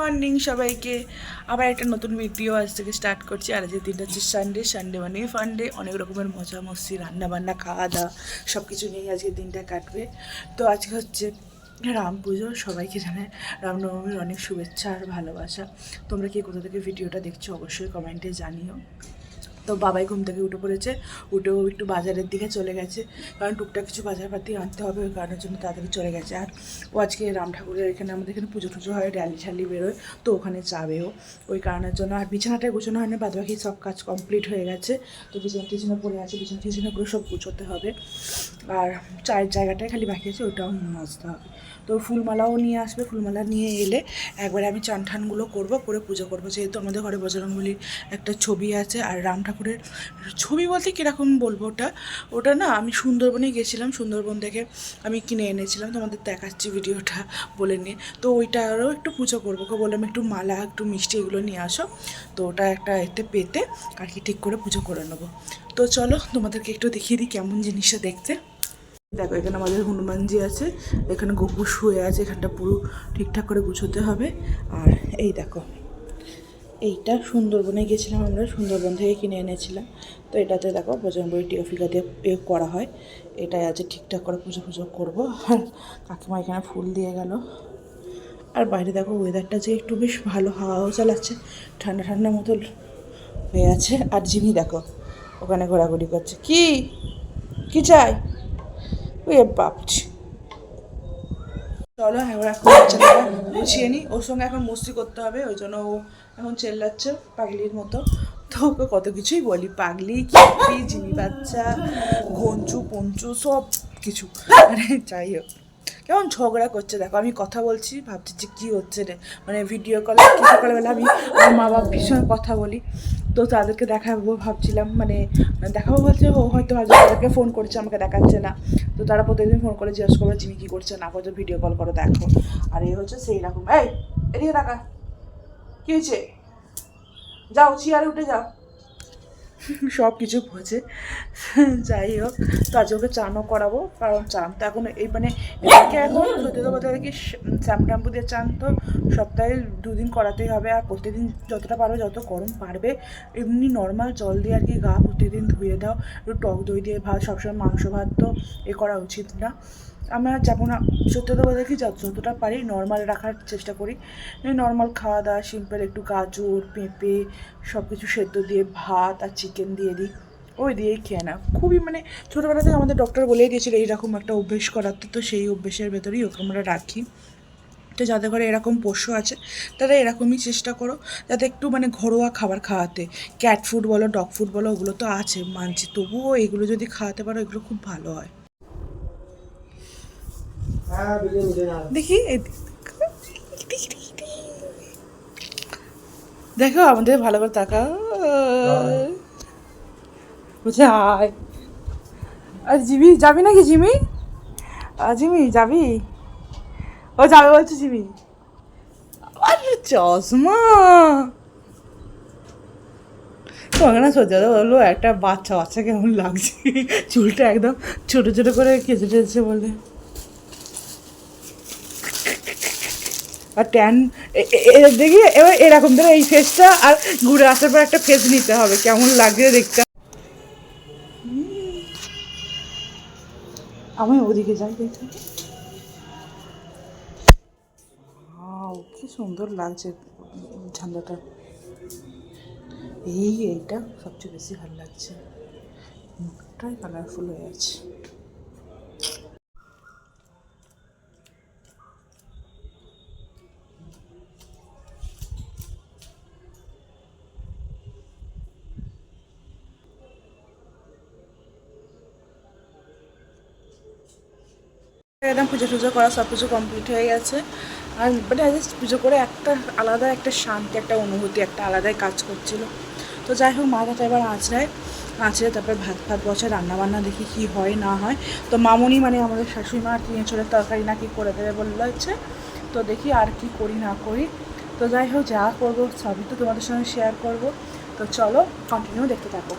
Morning সবাইকে। আবার একটা নতুন ভিডিও আজ থেকে স্টার্ট করছি। আর আজকের দিনটা হচ্ছে সানডে সানডে মানে ফানডে অনেক রকমের মজা মস্তি রান্না বান্না খাওয়া দাওয়া সব কিছু নিয়েই আজকের দিনটা কাটবে। তো আজকে হচ্ছে রাম পুজো। সবাইকে জানে রামনবমীর অনেক শুভেচ্ছা আর ভালোবাসা। তোমরা কি কোথা থেকে ভিডিওটা দেখছ অবশ্যই কমেন্টে জানিও। তো বাবাই ঘুম থেকে উঠে পড়েছে, উঠেও একটু বাজারের দিকে চলে গেছে। কারণ টুকটাক কিছু বাজারপাতি আনতে হবে, ওই কারণের জন্য তাড়াতাড়ি চলে গেছে। আর ও আজকে রাম ঠাকুরের এখানে, আমাদের এখানে পুজো টুজো হয় র্যালি ঠ্যালি বেরোয়, তো ওখানে যাবেও ওই কারণের জন্য আর বিছানাটায় গুছানো হয় না বাদ বাকি সব কাজ কমপ্লিট হয়ে গেছে। তো বিছানা টিছানা পড়ে আছে, বিছানা টিছানাগুলো সব গুছোতে হবে। আর চায়ের জায়গাটায় খালি বাকি আছে ওটাও মাজতে হবে। তো ফুলমালাও নিয়ে আসবে, ফুলমালা নিয়ে এলে একবারে আমি চান ঠানগুলো করব, করে পুজো করব। যেহেতু আমাদের ঘরে বজরঙ্গলির একটা ছবি আছে, আর রাম ঠাকুরের ছবি বলতে কীরকম বলব ওটা? ওটা না আমি সুন্দরবনে গেছিলাম, সুন্দরবন থেকে আমি কিনে এনেছিলাম। তোমাদের দেখাচ্ছি ভিডিওটা বলে নিয়ে। তো ওইটারও একটু পুজো করব। ওকে বললাম একটু মালা, একটু মিষ্টি এগুলো নিয়ে আসো। তো ওটা একটা এতে পেতে আর কি ঠিক করে পুজো করে নেব। তো চলো তোমাদেরকে একটু দেখিয়ে দিই কেমন জিনিসটা দেখতে। দেখো, এখানে আমাদের হনুমানজি আছে, এখানে গোপু শুয়ে আছে, এখানটা পুরো ঠিকঠাক করে গুছোতে হবে। আর এই দেখো এইটা সুন্দরবনে গেছিলাম আমরা, সুন্দরবন থেকে কিনে এনেছিলাম। তো এটাতে দেখো বজরঙ্গলি টিকফিকা দিয়ে এ করা হয়। এটাই আছে ঠিকঠাক করে পুজো পুজো করব। আর কাকিমা এখানে ফুল দিয়ে গেল। আর বাইরে দেখো ওয়েদারটা যে একটু বেশ ভালো, হাওয়াও চালাচ্ছে, ঠান্ডা ঠান্ডা মতো হয়ে আছে। আর জিমি দেখো, ওখানে ঘোরাঘুরি করছে। কি? কি চাই? ওই বাপছি চলো এখন এখন বাচ্চাটা গুছিয়ে নিই ওর সঙ্গে এখন মস্তি করতে হবে, ওই জন্য ও এখন চেল্লাচ্ছে পাগলির মতো। তো ওকে কত কিছুই বলি, পাগলি, কিপি জিমি বাচ্চা ঘঞ্চু পঞ্চু, সব কিছু। মানে যাই হোক। কেমন ঝগড়া করছে? দেখো, আমি কথা বলছি, ভাবছি যে কী হচ্ছে রে? মানে ভিডিও কলে সকালবেলা আমি আমার মা বাবা ভীষণ কথা বলি। তো তাদেরকে দেখাবো, ভাবছিলাম মানে দেখাবো বলছে, ও হয়তো ভাবছে তাদেরকে ফোন করছে, আমাকে দেখাচ্ছে না। তো তারা প্রতিদিন ফোন করে, জিজ্ঞেস করবে, জিমি কী করছে? না করছে ভিডিও কল করে, দেখো। আর এই হচ্ছে সেই রকম। এই, এদিকে টাকা কী হয়েছে? যাও, চেয়ারে উঠে যাও। সব কিছু বোঝে যাই হোক তো আজ ওকে চানও করাবো, কারণ চান তো এখন এই মানে এটাকে এখন সত্যি কথা বলতে কি শ্যাম্পু দিয়ে চান তো সপ্তাহে দুদিন করাতেই হবে, আর প্রতিদিন যতটা পারবে যত গরম পারবে, এমনি নর্মাল জল দিয়ে আর কি গা প্রতিদিন ধুয়ে দাও, একটু টক দই দিয়ে ভাত, সবসময় মাংস ভাত তো এ করা উচিত না। আমরা যেমন সত্যি কথা বলতে কি, যত- যতটা পারি নর্মাল রাখার চেষ্টা করি। নর্মাল খাওয়া দাওয়া সিম্পল একটু গাজর, পেঁপে সব কিছু সেদ্ধ দিয়ে ভাত আর চিকেন দিয়ে দিই। ওই দিয়েই খেয়ে না খুবই মানে ছোটোবেলা থেকে আমাদের ডক্টর বলেই দিয়েছিল, এইরকম একটা অভ্যেস করাতে তো সেই অভ্যেসের ভেতরেই ওকে আমরা রাখি। তো যাদের ঘরে এরকম পোষ্য আছে, তারা এরকমই চেষ্টা করো। যাতে একটু মানে ঘরোয়া খাবার খাওয়াতে। ক্যাট ফুড বলো ডগ ফুড বলো, ওগুলো তো আছে, মানছি। তবুও এগুলো যদি খাওয়াতে পারো, এগুলো খুব ভালো হয়। দেখি দেখি, আমাদের ভালো করে তাকা বলছে আয়। আর জিমি যাবি নাকি জিমি? জিমি যাবি? ও যাবে বলছে জিমি। আর চশমা! তোমাকে না সত্যি বলল একটা বাচ্চা বাচ্চা কেমন লাগছে। চুলটা একদম ছোট ছোট করে কেঁচে টেচে বলে। আর ট্যান দেখি, এবার এরকম ধরে এই ফেসটা আর ঘুরে আসার পর একটা ফেস নিতে হবে, কেমন লাগছে দেখতে। আমি ওদিকে যাই দেখি। কি সুন্দর লাগছে ঝান্ডাটা। এই এইটা সবচেয়ে বেশি ভালো লাগছে। মুখটাই কালারফুল হয়ে আছে। একদম পুজো টুজো করা সব কিছু কমপ্লিট হয়ে গেছে। আর মানে আজ পুজো করে একটা আলাদা একটা শান্তি, একটা অনুভূতি, একটা আলাদাই কাজ করছিল। তো যাই হোক, মা কথা এবার আঁচড়ায়, আঁচড়ে তারপর ভাত ফাত বসে, রান্নাবান্না দেখি কি হয়, না হয়। তো মামনি মানে আমাদের শাশুড়ি মা তিন ছোলের তরকারি না কি করে দেবে বলল হচ্ছে। তো দেখি আর কি করি, না করি। তো যাই হোক, যা করব সবই তো তোমাদের সঙ্গে শেয়ার করব। তো চলো কন্টিনিউ দেখতে থাকো।